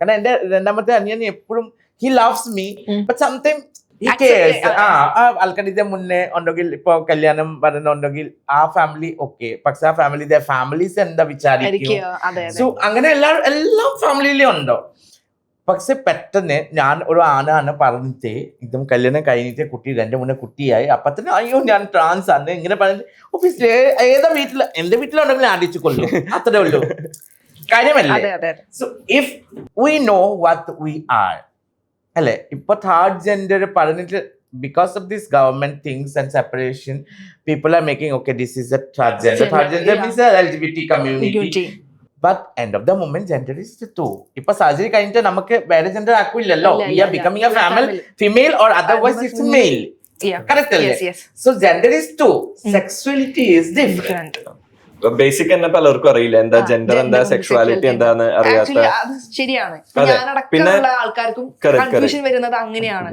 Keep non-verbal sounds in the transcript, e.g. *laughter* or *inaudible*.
കാരണം എന്റെ രണ്ടാമത്തെ അനിയൻ എപ്പോഴും he loves me. But something ഈ കേസ് ആ മുന്നേ ഉണ്ടെങ്കിൽ ഇപ്പൊ കല്യാണം പറയുന്നുണ്ടെങ്കിൽ ആ ഫാമിലി ഓക്കെ പക്ഷെ ആ ഫാമിലി ഫാമിലീസ് എന്താ വിചാരിക്കും? സോ അങ്ങനെ എല്ലാ എല്ലാ ഫാമിലിയിലും ഉണ്ടോ? പക്ഷെ പെട്ടെന്ന് ഞാൻ ഒരു ആണാണ് പറഞ്ഞിട്ട് ഇതും കല്യാണം കഴിഞ്ഞിട്ട് കുട്ടി രണ്ട് മൂന്ന് കുട്ടിയായി. അപ്പൊ തന്നെ അയ്യോ ഞാൻ ട്രാൻസ് ആണ്. ഇങ്ങനെ പറഞ്ഞിട്ട് ഓഫീസിൽ ഏതാ വീട്ടിൽ എന്റെ വീട്ടിലുണ്ടെങ്കിൽ ആടിച്ചു കൊള്ളു അത്രേ ഉള്ളൂ. *laughs* കാര്യമല്ലേ. So if we know what we are അല്ലെ? ഇപ്പൊ തേർഡ് ജെൻഡർ പറഞ്ഞിട്ട് because of this government things and separation people are making okay this is a third gender third gender means L G B T community Unity. But end of the moment gender is two ഇപ്പൊ surgery കഴിഞ്ഞിട്ട് നമുക്ക് വേറെ gender ആക്കില്ലല്ലോ. We are becoming a family Family. Female or otherwise it's male. Correct അല്ലേ. So gender is two sexuality is different Different. Basic തന്നെ പലർക്കും അറിയില്ല എന്താ gender എന്താ സെക്ഷുവാലിറ്റി. എന്താന്ന് അറിയാത്ത ശരിയാണ് പിന്നെ ആൾക്കാർക്കും. കൺഫ്യൂഷൻ വരുന്നത് അങ്ങനെയാണ്